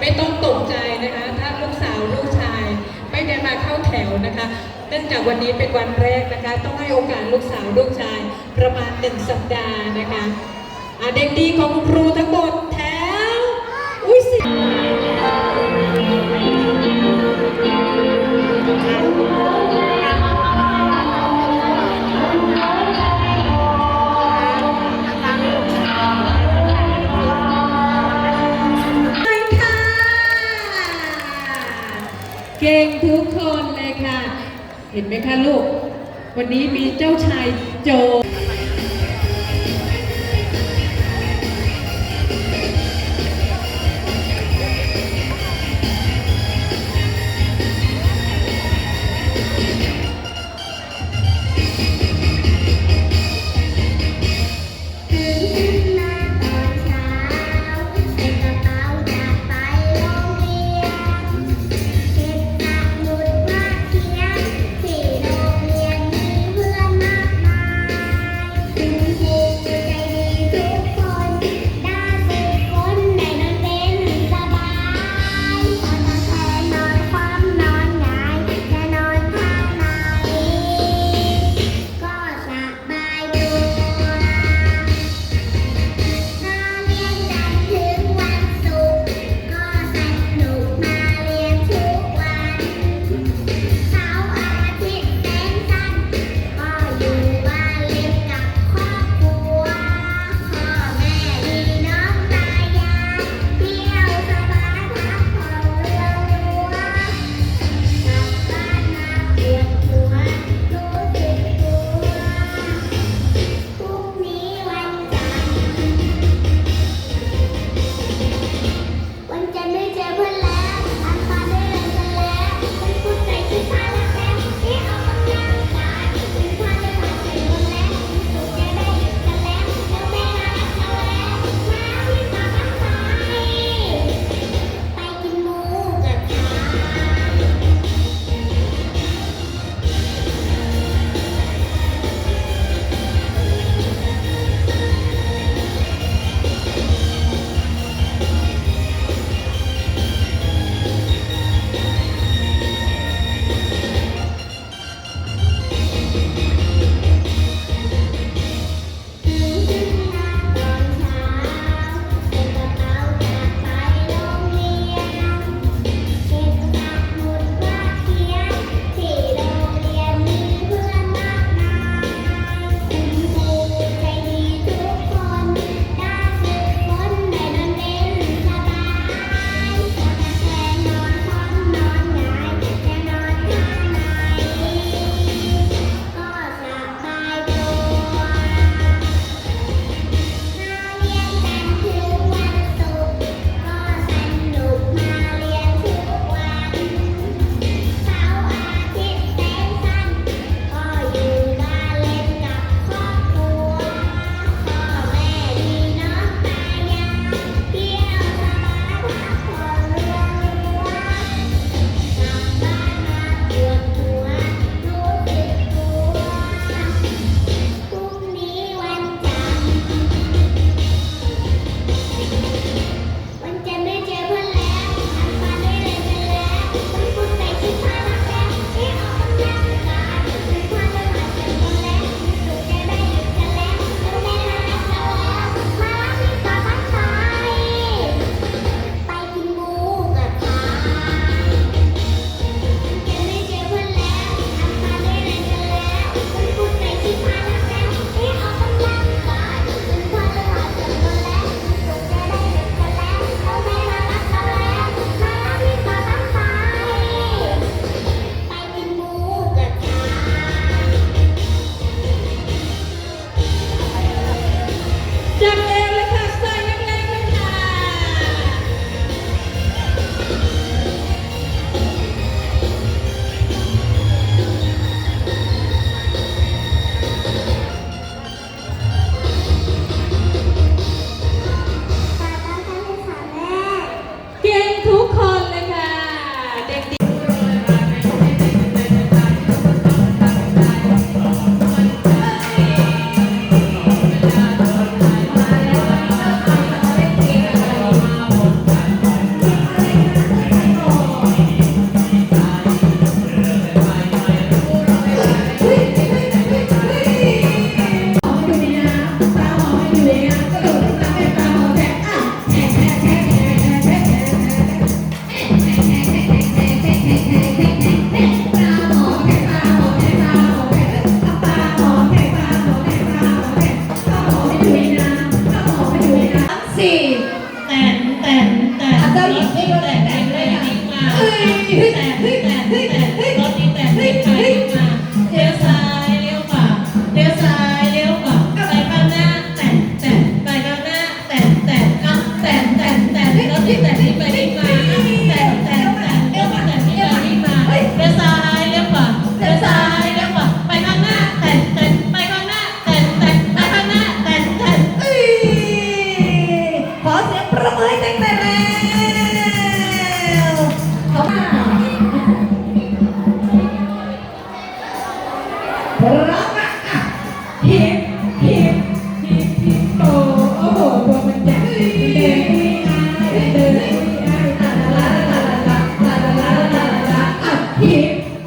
ไม่ต้องตกใจนะคะ ถ้าลูกสาวลูกชาย ไม่ได้มาเข้าแถวนะคะ เนื่องจากวันนี้เป็นวันแรกนะคะ ต้องให้โอกาสลูกสาวลูกชาย ประมาณหนึ่งสัปดาห์นะคะอะเด็กดีของคุณครูทั้งหมดแถว อุ้ยสิ ก่งทุกคนเลยค่ะ เห็นไหมคะลูก วันนี้มีเจ้าชายโจ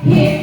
here.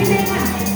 あ!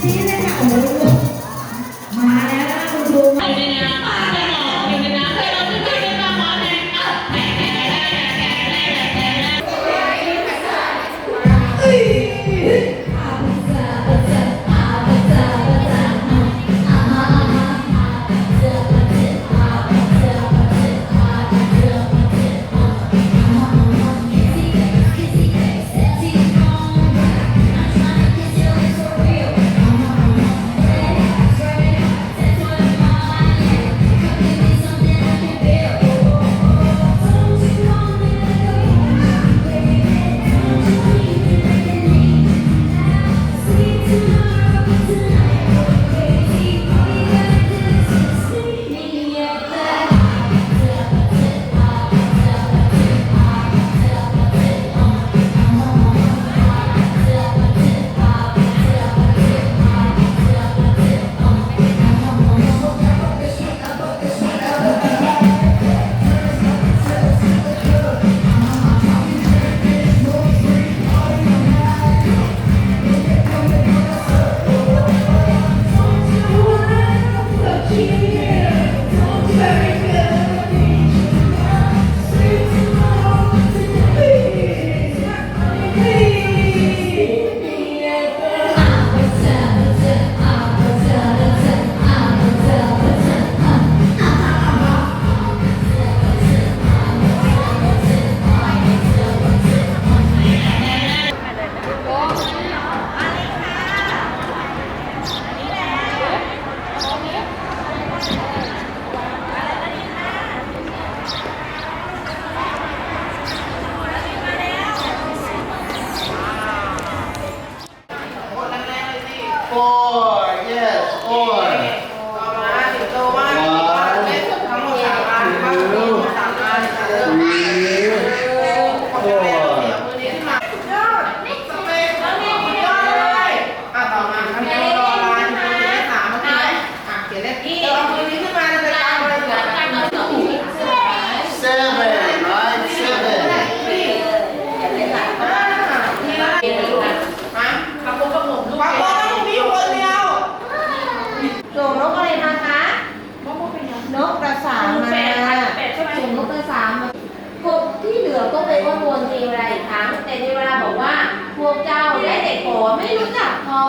แต่เทวดาบอกว่าพวกเจ้าและเด็กโขไม่รู้จักพอ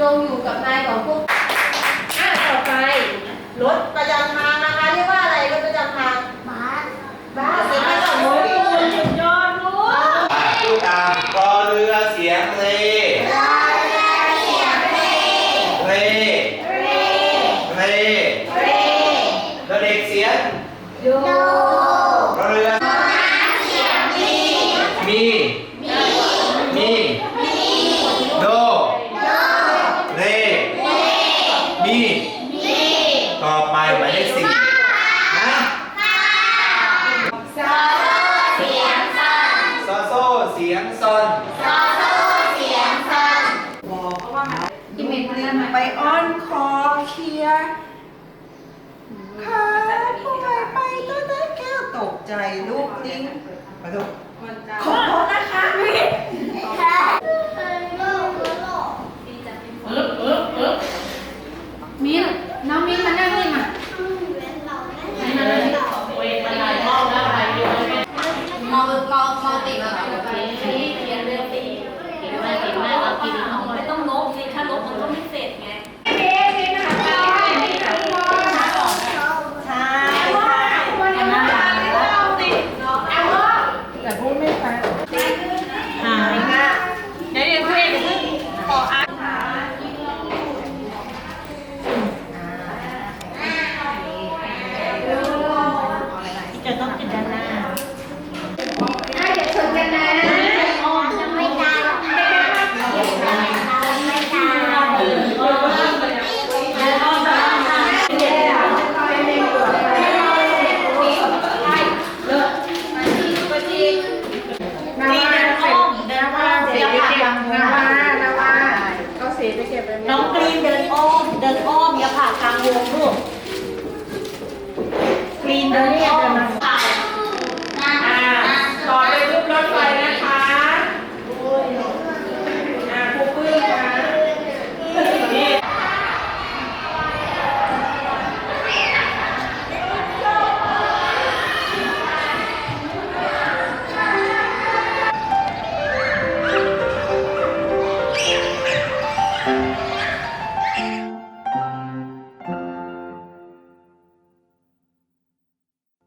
จงอยู่กับนายของพวกอะต่อไปรถประจำทางนะคะเรียกว่าอะไรรถประจำทางบัสบัสเสียงไม่ต้องโอ้ยคุณสุดยอดรู้ พูดตามกอเรือเสียงเพลง เร แล้วเด็กเสียง ดู รอเรือ มี มี โด เร มี ต่อไปหมายเลขสี่นะ ซอเสียงซัน ซอโซ่เสียงซอนซอโซเสียงซันไปอ้อนคอเคลียร์ค่ะผู้ใครไปต้นไม้แก้วตกใจลูกลิงขอโทษขอโทษนะคะมิ้นน้องมิ้นมานั่งนี่มาเวทมาหลายรอบแล้วหลายเดือนแล้วมองมองมองติดมาโอเคนี่